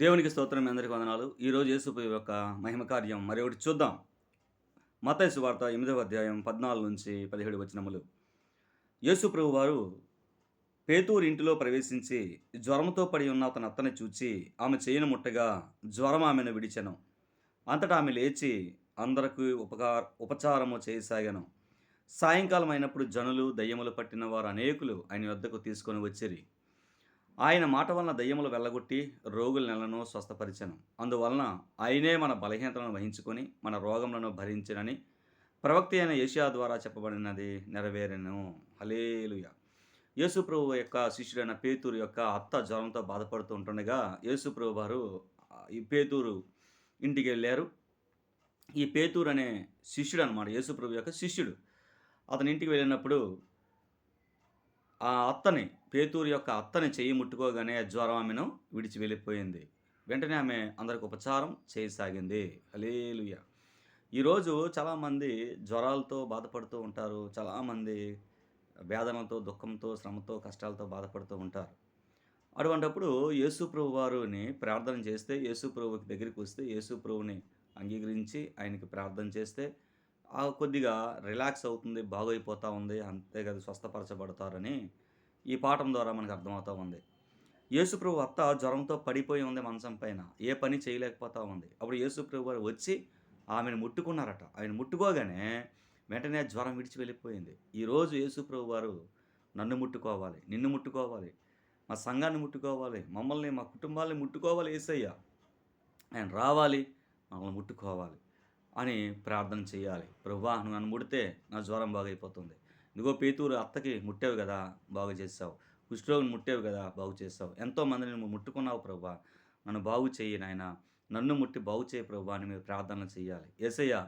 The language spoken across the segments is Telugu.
దేవునికి స్తోత్రం మీ అందరికీ వందనాలు. ఈరోజు యేసుపు యొక్క మహిమ కార్యం మరి ఒకటి చూద్దాం. మతయసు వార్త ఎనిమిదవ అధ్యాయం పద్నాలుగు నుంచి పదిహేడు వచనములు. యేసు ప్రభు వారు పేతూరు ఇంటిలో ప్రవేశించి జ్వరంతో పడి ఉన్న అతని అత్తని చూచి ఆమె చేయను ముట్టగా జ్వరం ఆమెను విడిచెను. అంతటా ఆమె లేచి అందరికి ఉపకార ఉపచారము చేయసాగాను. సాయంకాలం అయినప్పుడు జనులు దయ్యములు పట్టిన వారు అనేకులు ఆయన వద్దకు తీసుకొని వచ్చిరి. ఆయన మాట వలన దయ్యములు వెళ్ళగొట్టి రోగుల నెలను స్వస్థపరిచను. అందువలన ఆయనే మన బలహీనతలను వహించుకొని మన రోగములను భరించినని ప్రవక్త అయిన ఏషియా ద్వారా చెప్పబడినది నెరవేరెను. హలేలుయ యేసుప్రభు యొక్క శిష్యుడైన పేతూరు యొక్క అత్త జ్వరంతో బాధపడుతూ ఉంటుండగా యేసుప్రభు వారు ఈ పేతూరు ఇంటికి వెళ్ళారు. ఈ పేతూరు అనే శిష్యుడు అనమాట యేసుప్రభు యొక్క శిష్యుడు. అతని ఇంటికి వెళ్ళినప్పుడు ఆ అత్తని పేతూరు యొక్క అత్తని చెయ్యి ముట్టుకోగానే జ్వరం ఆమెను విడిచి వెళ్ళిపోయింది. వెంటనే ఆమె అందరికి ఉపచారం చేయసాగింది. అలేలుయ ఈరోజు చాలామంది జ్వరాలతో బాధపడుతూ ఉంటారు. చాలామంది వేదనతో దుఃఖంతో శ్రమతో కష్టాలతో బాధపడుతూ ఉంటారు. అటువంటప్పుడు యేసుప్రభు వారిని ప్రార్థన చేస్తే యేసుప్రభుకి దగ్గరికి వస్తే యేసుప్రభుని అంగీకరించి ఆయనకి ప్రార్థన చేస్తే కొద్దిగా రిలాక్స్ అవుతుంది బాగైపోతూ ఉంది అంతే కదా స్వస్థపరచబడతారని ఈ పాఠం ద్వారా మనకు అర్థమవుతూ ఉంది. యేసుప్రభు అత్త జ్వరంతో పడిపోయి ఉంది మంచం పైన ఏ పని చేయలేకపోతా ఉంది. అప్పుడు యేసుప్రభు వారు వచ్చి ఆమెను ముట్టుకున్నారట. ఆయన ముట్టుకోగానే వెంటనే జ్వరం విడిచి వెళ్ళిపోయింది. ఈరోజు యేసుప్రభు వారు నన్ను ముట్టుకోవాలి నిన్ను ముట్టుకోవాలి మా సంఘాన్ని ముట్టుకోవాలి మమ్మల్ని మా కుటుంబాన్ని ముట్టుకోవాలి ఏసయ్య ఆయన రావాలి మమ్మల్ని ముట్టుకోవాలి. అని ప్రార్థన చేయాలి. ప్రభా నువ్వు నన్ను ముడితే నా జ్వరం బాగైపోతుంది. ఇదిగో పేతూరు అత్తకి ముట్టావు కదా బాగు చేసావు కుష్ఠరోగిని ముట్టావు కదా బాగు చేసావు ఎంతోమందిని నువ్వు ముట్టుకున్నావు ప్రభా. నన్ను బాగు చెయ్యి నాయన. నన్ను ముట్టి బాగు చేయి ప్రభా అని మీరు ప్రార్థన చేయాలి. ఏసయ్య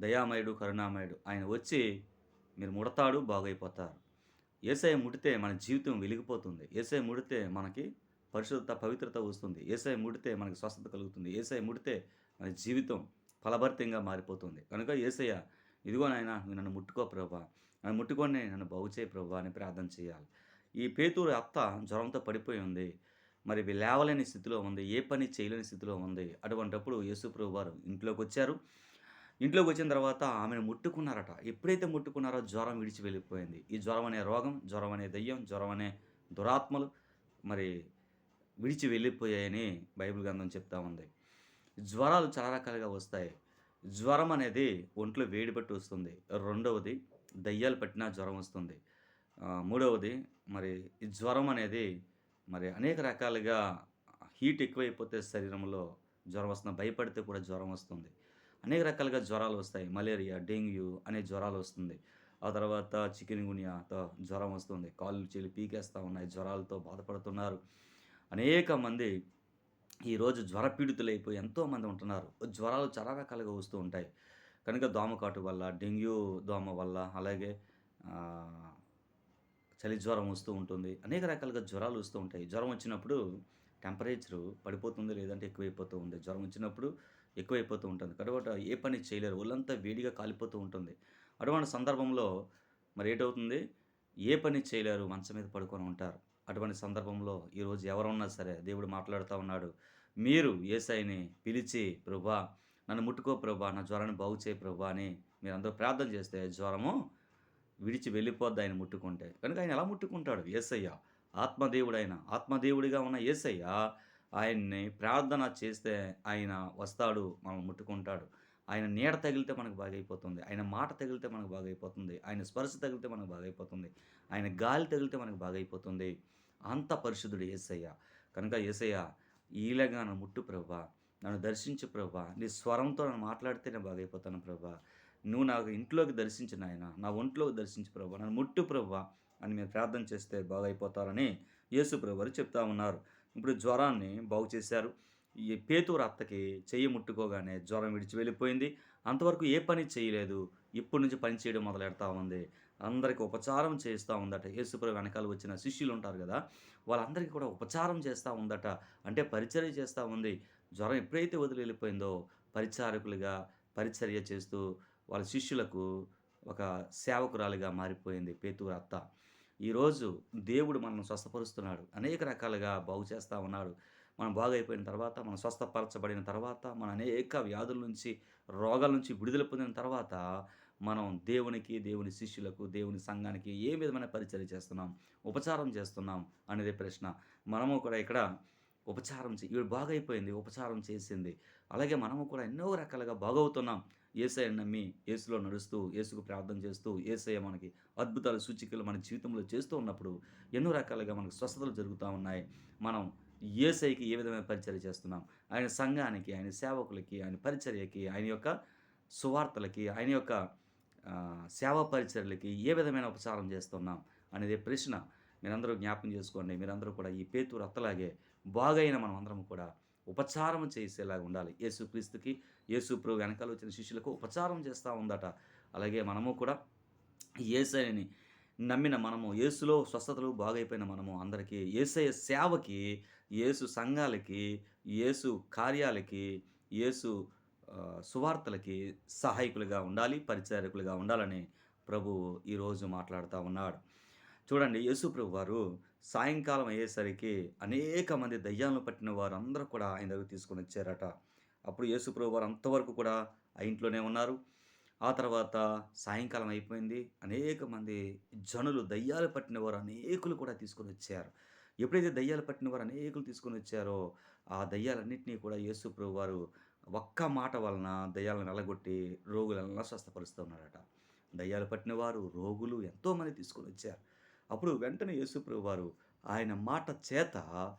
దయామయుడు కరుణామయుడు ఆయన వచ్చి మీరు ముడతాడు బాగైపోతారు. ఏసఐ ముడితే మన జీవితం వెలిగిపోతుంది. ఏసఐ ముడితే మనకి పరిశుద్ధత పవిత్రత వస్తుంది. ఏసఐ ముడితే మనకి స్వస్థత కలుగుతుంది. ఏసఐ ముడితే మన జీవితం ఫలభరితంగా మారిపోతుంది. కనుక ఏసయ్య ఇదిగో నాయన నువ్వు నన్ను ముట్టుకో ప్రభా. నన్ను ముట్టుకొని నన్ను బాగుచేయి ప్రభా అని ప్రార్థన చేయాలి. ఈ పేతూరు అత్త జ్వరంతో పడిపోయి ఉంది. మరి లేవలేని స్థితిలో ఉంది. ఏ పని చేయలేని స్థితిలో ఉంది. అటువంటప్పుడు యేసుప్రభు వారు ఇంట్లోకి వచ్చారు ఇంట్లోకి వచ్చిన తర్వాత ఆమెను ముట్టుకున్నారట. ఎప్పుడైతే ముట్టుకున్నారో జ్వరం విడిచి వెళ్ళిపోయింది. ఈ జ్వరం అనే రోగం జ్వరం అనే దయ్యం జ్వరం అనే దురాత్మలు మరి విడిచి వెళ్ళిపోయాయని బైబిల్ గ్రంథం చెప్తా ఉంది. జ్వరాలు చాలా రకాలుగా వస్తాయి. జ్వరం అనేది ఒంట్లో వేడి పట్టి వస్తుంది. రెండవది దయ్యాలు పట్టినా జ్వరం వస్తుంది. మూడవది మరి ఈ జ్వరం అనేది మరి అనేక రకాలుగా హీట్ ఎక్కువైపోతే శరీరంలో జ్వరం వస్తుంది. భయపడితే కూడా జ్వరం వస్తుంది. అనేక రకాలుగా జ్వరాలు వస్తాయి. మలేరియా డెంగ్యూ అనే జ్వరాలు వస్తుంది. ఆ తర్వాత చికెన్ గునియాతో జ్వరం వస్తుంది. కాళ్ళు చెల్లి పీకేస్తూ ఉన్నాయి. జ్వరాలతో బాధపడుతున్నారు. అనేక మంది ఈరోజు జ్వరపీడితులైపోయి ఎంతోమంది ఉంటున్నారు. జ్వరాలు చాలా రకాలుగా వస్తూ ఉంటాయి. కనుక దోమకాటు వల్ల డెంగ్యూ దోమ వల్ల అలాగే చలి జ్వరం వస్తూ ఉంటుంది. అనేక రకాలుగా జ్వరాలు వస్తూ ఉంటాయి. జ్వరం వచ్చినప్పుడు టెంపరేచరు పడిపోతుంది లేదంటే ఎక్కువైపోతూ ఉంది. జ్వరం వచ్చినప్పుడు ఎక్కువైపోతూ ఉంటుంది. కాబట్టి ఏ పని చేయలేరు. ఒళ్ళంతా వేడిగా కాలిపోతూ ఉంటుంది. అటువంటి సందర్భంలో మరి ఏటవుతుంది? ఏ పని చేయలేరు. మంచం మీద పడుకొని ఉంటారు. అటువంటి సందర్భంలో ఈరోజు ఎవరున్నా సరే దేవుడు మాట్లాడుతూ ఉన్నాడు. మీరు ఏసైని పిలిచి ప్రభా నన్ను ముట్టుకో ప్రభా నా జ్వరాన్ని బాగు చేయి ప్రభా అని మీరు అందరూ ప్రార్థన చేస్తే జ్వరము విడిచి వెళ్ళిపోద్ది ఆయన ముట్టుకుంటే. కనుక ఆయన ఎలా ముట్టుకుంటాడు? ఏసయ్య ఆత్మదేవుడు ఆయన ఆత్మదేవుడిగా ఉన్న ఏసయ్య ఆయన్ని ప్రార్థన చేస్తే ఆయన వస్తాడు మనం ముట్టుకుంటాడు. ఆయన నీడ తగిలితే మనకు బాగైపోతుంది ఆయన మాట తగిలితే మనకు బాగైపోతుంది ఆయన స్పర్శ తగిలితే మనకు బాగైపోతుంది ఆయన గాలి తగిలితే మనకు బాగైపోతుంది. అంత పరిశుద్ధుడు ఏసయ్య. కనుక ఏసయ్య ఈలగా నన్ను ముట్టు ప్రభా నన్ను దర్శించు ప్రభా నీ స్వరంతో నన్ను మాట్లాడితే నేను బాగైపోతాను ప్రభా నువ్వు నాకు ఇంట్లోకి దర్శించిన ఆయన నా ఒంట్లోకి దర్శించు ప్రభా నన్ను ముట్టు ప్రభా అని మీరు ప్రార్థన చేస్తే బాగైపోతారని యేసు ప్రభువారు చెప్తా ఉన్నారు. ఇప్పుడు జ్వరాన్ని బాగు చేశారు. ఈ పేతూరు అత్తకి చెయ్యి ముట్టుకోగానే జ్వరం విడిచి వెళ్ళిపోయింది. అంతవరకు ఏ పని చేయలేదు. ఇప్పటి నుంచి పని చేయడం మొదలెడతా ఉంది. అందరికీ ఉపచారం చేస్తూ ఉందట. యేసుప్రభు వెనకాల వచ్చిన శిష్యులు ఉంటారు కదా వాళ్ళందరికీ కూడా ఉపచారం చేస్తూ ఉందట. అంటే పరిచర్య చేస్తూ ఉంది. జ్వరం ఎప్పుడైతే వదిలి వెళ్ళిపోయిందో పరిచారకులుగా పరిచర్య చేస్తూ వాళ్ళ శిష్యులకు ఒక సేవకురాలిగా మారిపోయింది పేతూరు అత్త. ఈరోజు దేవుడు మనల్ని స్వస్థపరుస్తున్నాడు. అనేక రకాలుగా బాగు చేస్తూ ఉన్నాడు. మనం బాగైపోయిన తర్వాత మనం స్వస్థపరచబడిన తర్వాత మన అనేక వ్యాధుల నుంచి రోగాల నుంచి విడుదల పొందిన తర్వాత మనం దేవునికి దేవుని శిష్యులకు దేవుని సంఘానికి ఏ విధమైన పరిచయం చేస్తున్నాం ఉపచారం చేస్తున్నాం అనేది ప్రశ్న. మనము కూడా ఇక్కడ ఉపచారం చే ఇవి బాగైపోయింది ఉపచారం చేసింది. అలాగే మనము కూడా ఎన్నో రకాలుగా బాగవుతున్నాం. ఏసఐ నమ్మి యేసులో నడుస్తూ ఏసుకు ప్రార్థన చేస్తూ ఏసఐ మనకి అద్భుతాలు సూచికలు మన జీవితంలో చేస్తూ ఉన్నప్పుడు ఎన్నో రకాలుగా మనకు స్వస్థతలు జరుగుతూ ఉన్నాయి. మనం ఏసైకి ఏ విధమైన పరిచర్య చేస్తున్నాం? ఆయన సంఘానికి ఆయన సేవకులకి ఆయన పరిచర్యకి ఆయన యొక్క సువార్తలకి ఆయన యొక్క సేవా పరిచర్యలకి ఏ విధమైన ఉపచారం చేస్తున్నాం అనేది ప్రశ్న మీరందరూ జ్ఞాపకం చేసుకోండి. మీరందరూ కూడా ఈ పేతురు అత్తలాగే బాగైన మనం అందరం కూడా ఉపచారం చేసేలాగా ఉండాలి. యేసుక్రీస్తుకి యేసు ప్రభు వెనకాల వచ్చిన శిష్యులకు ఉపచారం చేస్తూ ఉందట. అలాగే మనము కూడా ఏసైని నమ్మిన మనము యేసులో స్వస్థతలు బాగైపోయిన మనము అందరికీ ఏసయ సేవకి యేసు సంఘాలకి యేసు కార్యాలకి యేసు సువార్తలకి సహాయకులుగా ఉండాలి పరిచారకులుగా ఉండాలని ప్రభు ఈరోజు మాట్లాడుతూ ఉన్నాడు. చూడండి యేసుప్రభు వారు సాయంకాలం అయ్యేసరికి అనేక మంది దయ్యాలను పట్టిన వారు అందరూ కూడా ఆయన దగ్గర తీసుకొని వచ్చారట. అప్పుడు యేసుప్రభు వారు అంతవరకు కూడా ఆ ఇంట్లోనే ఉన్నారు. ఆ తర్వాత సాయంకాలం అయిపోయింది. అనేక మంది జనులు దయ్యాలు పట్టిన వారు అనేకులు కూడా తీసుకొని వచ్చారు. ఎప్పుడైతే దయ్యాలు పట్టిన వారు అనేకులు తీసుకొని వచ్చారో ఆ దయ్యాలన్నింటినీ కూడా యేసుప్రభు వారు ఒక్క మాట వలన దయ్యాలను నలగొట్టి రోగులను స్వస్థపరుస్తూ ఉన్నారట దయ్యాలు పట్టిన వారు రోగులు ఎంతోమంది తీసుకొని వచ్చారు. అప్పుడు వెంటనే యేసుప్రభు వారు ఆయన మాట చేత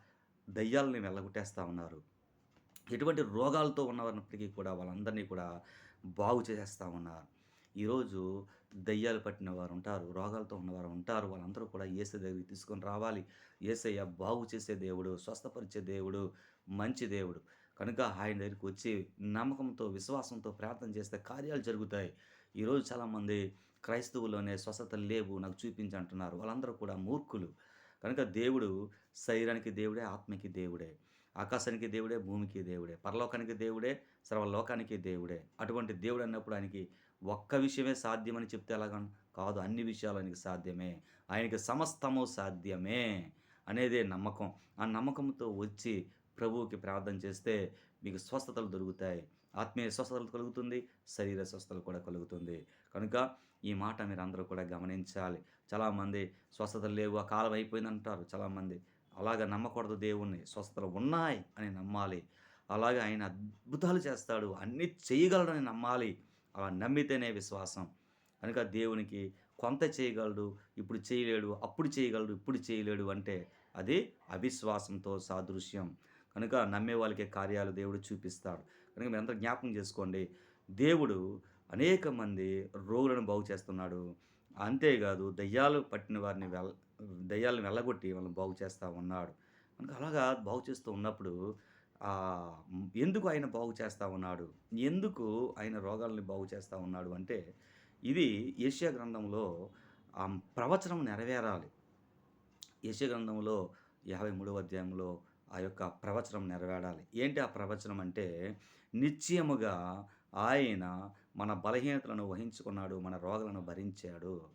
దయ్యాలని వెళ్ళగొట్టేస్తూ ఉన్నారు. ఎటువంటి రోగాలతో ఉన్నవారినప్పటికీ కూడా వాళ్ళందరినీ కూడా బాగు చేసేస్తూ ఉన్నారు. ఈరోజు దయ్యాలు పట్టిన వారు ఉంటారు రోగాలతో ఉన్నవారు ఉంటారు. వాళ్ళందరూ కూడా ఏసే దగ్గరికి తీసుకొని రావాలి. ఏసయ్య బాగు చేసే దేవుడు స్వస్థపరిచే దేవుడు మంచి దేవుడు. కనుక ఆయన దగ్గరికి వచ్చి నమ్మకంతో విశ్వాసంతో ప్రార్థన చేస్తే కార్యాలు జరుగుతాయి. ఈరోజు చాలామంది క్రైస్తవులోనే స్వస్థతలు లేవు నాకు చూపించి అంటున్నారు. వాళ్ళందరూ కూడా మూర్ఖులు. కనుక దేవుడు శరీరానికి దేవుడే ఆత్మకి దేవుడే. ఆకాశానికి దేవుడే భూమికి దేవుడే. పరలోకానికి దేవుడే సర్వలోకానికి దేవుడే. అటువంటి దేవుడు అన్నప్పుడు ఆయనకి ఒక్క విషయమే సాధ్యమని చెప్తే ఎలాగ? కాదు అన్ని విషయాలు ఆయనకి సాధ్యమే. ఆయనకి సమస్తము సాధ్యమే అనేదే నమ్మకం. ఆ నమ్మకంతో వచ్చి ప్రభువుకి ప్రార్థన చేస్తే మీకు స్వస్థతలు దొరుకుతాయి. ఆత్మీయ స్వస్థతలు కలుగుతుంది శరీర స్వస్థతలు కూడా కలుగుతుంది. కనుక ఈ మాట మీరు అందరూ కూడా గమనించాలి. చాలామంది స్వస్థతలు లేవు ఆ కాలం అయిపోయింది అంటారు చాలామంది. అలాగ నమ్మకూడదు దేవుణ్ణి. స్వస్థతలు ఉన్నాయి అని నమ్మాలి. అలాగే ఆయన అద్భుతాలు చేస్తాడు. అన్నీ చేయగలడని నమ్మాలి. అలా నమ్మితేనే విశ్వాసం. కనుక దేవునికి కొంత చేయగలడు ఇప్పుడు చేయలేడు అప్పుడు చేయగలడు ఇప్పుడు చేయలేడు అంటే అది అవిశ్వాసంతో సాదృశ్యం. కనుక నమ్మే వాళ్ళకే కార్యాలు దేవుడు చూపిస్తాడు. కనుక మీరంతా జ్ఞాపకం చేసుకోండి. దేవుడు అనేక మంది రోగులను బాగు చేస్తున్నాడు. అంతేకాదు దయ్యాలు పట్టిన వారిని వెల్ దయ్యాలను వెళ్ళగొట్టి వాళ్ళని బాగు చేస్తూ ఉన్నాడు. కనుక అలాగా బాగు చేస్తూ ఉన్నప్పుడు ఎందుకు ఆయన బాగు చేస్తూ ఉన్నాడు? ఎందుకు ఆయన రోగాలని బాగు చేస్తూ ఉన్నాడు అంటే ఇది ఏషియా గ్రంథంలో ప్రవచనం నెరవేరాలి. ఏషియా గ్రంథంలో యాభై మూడవ అధ్యాయంలో ఆ యొక్క ప్రవచనం నెరవేరాలి. ఏంటి ఆ ప్రవచనం అంటే నిశ్చయముగా ఆయన మన బలహీనతలను వహించుకున్నాడు మన రోగాలను భరించాడు.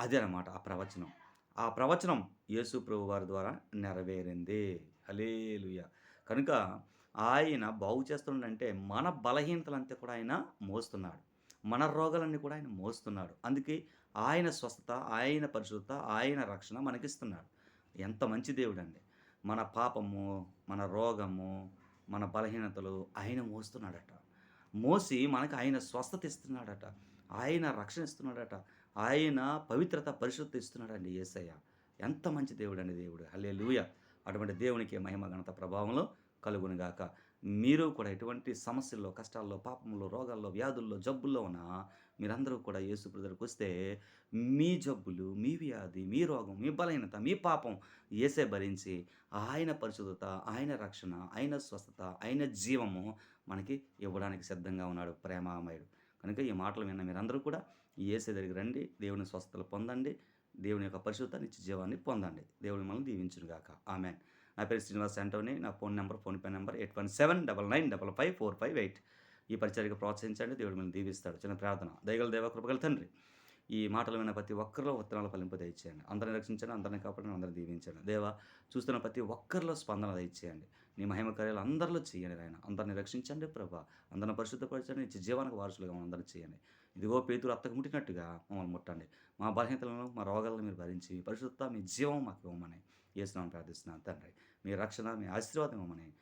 అదే అన్నమాట ఆ ప్రవచనం. ఆ ప్రవచనం యేసు ప్రభు వారి ద్వారా నెరవేరింది. అలేలుయ కనుక ఆయన బాగు చేస్తుండంటే మన బలహీనతలంతా కూడా ఆయన మోస్తున్నాడు. మన రోగాలన్నీ కూడా ఆయన మోస్తున్నాడు. అందుకే ఆయన స్వస్థత ఆయన పరిశుద్ధత ఆయన రక్షణ మనకిస్తున్నాడు. ఎంత మంచి దేవుడు అండి మన పాపము మన రోగము మన బలహీనతలు ఆయన మోస్తున్నాడట. మోసి మనకు ఆయన స్వస్థత ఇస్తున్నాడట. ఆయన రక్షణ ఇస్తున్నాడట. ఆయన పవిత్రత పరిశుద్ధత ఇస్తున్నాడండి యేసయ్య ఎంత మంచి దేవుడు అండి దేవుడు. హలే అటువంటి దేవునికి మహిమ ఘనత ప్రభావంలో కలుగునుగాక. మీరు కూడా ఎటువంటి సమస్యల్లో కష్టాల్లో పాపంలో రోగాల్లో వ్యాధుల్లో జబ్బుల్లో ఉన్నా మీరందరూ కూడా యేసు దగ్గరకు వస్తే మీ జబ్బులు మీ వ్యాధి మీ రోగం మీ బలహీనత మీ పాపం ఏసే భరించి ఆయన పరిశుద్ధత ఆయన రక్షణ ఆయన స్వస్థత ఆయన జీవము మనకి ఇవ్వడానికి సిద్ధంగా ఉన్నాడు ప్రేమామయుడు. కనుక ఈ మాటలు విన్న మీరందరూ కూడా ఏసే దగ్గరికి రండి దేవుని స్వస్థతలు పొందండి దేవుని యొక్క పరిశుద్ధ నిత్య జీవాన్ని పొందండి. దేవుని మనల్ని దీవించుగాక ఆమెన్. నా పేరు శ్రీనివాస్ అంటోని నా phone number PhonePe number eight one seven double nine double five four five eight. ఈ పరిచర్యకు ప్రోత్సహించండి దేవుడు మిమ్మల్ని దీవిస్తాడు. చిన్న ప్రార్థన. దయగల దేవకృపగల తండ్రి ఈ మాటలు విన్న ప్రతి ఒక్కరిలో ఉత్తరాలు ఫలింపు దయచేయండి. అందరిని రక్షించండి అందరిని కాపాడండి అందరిని దీవించండి. దేవా చూస్తున్న ప్రతి ఒక్కరిలో స్పందన దయచేయండి. నీ మహిమ కార్యాలు అందరిలో చేయండి ఆయన అందరిని రక్షించండి ప్రభా. అందరిని పరిశుద్ధపరచండి. నిత్య జీవానికి వారసులుగా అందరిని చేయండి. ఇదిగో పేతురు అత్తకు ముట్టినట్టుగా మమ్మల్ని ముట్టండి. మా బలహీనతలను మా రోగాలను మీరు భరించి పరిశుద్ధత మీ జీవం మాకు ఇవ్వమని. ఏసునామం ప్రార్థిస్తున్నాను తండ్రి. మీ రక్షణ మీ ఆశీర్వాదం ఇవ్వమని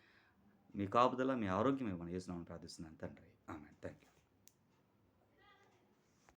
మీ కాపుదల మీ ఆరోగ్యం ఇవ్వమని ఏసునామం ప్రార్థిస్తున్నాను తండ్రి. ఆమె థ్యాంక్ యూ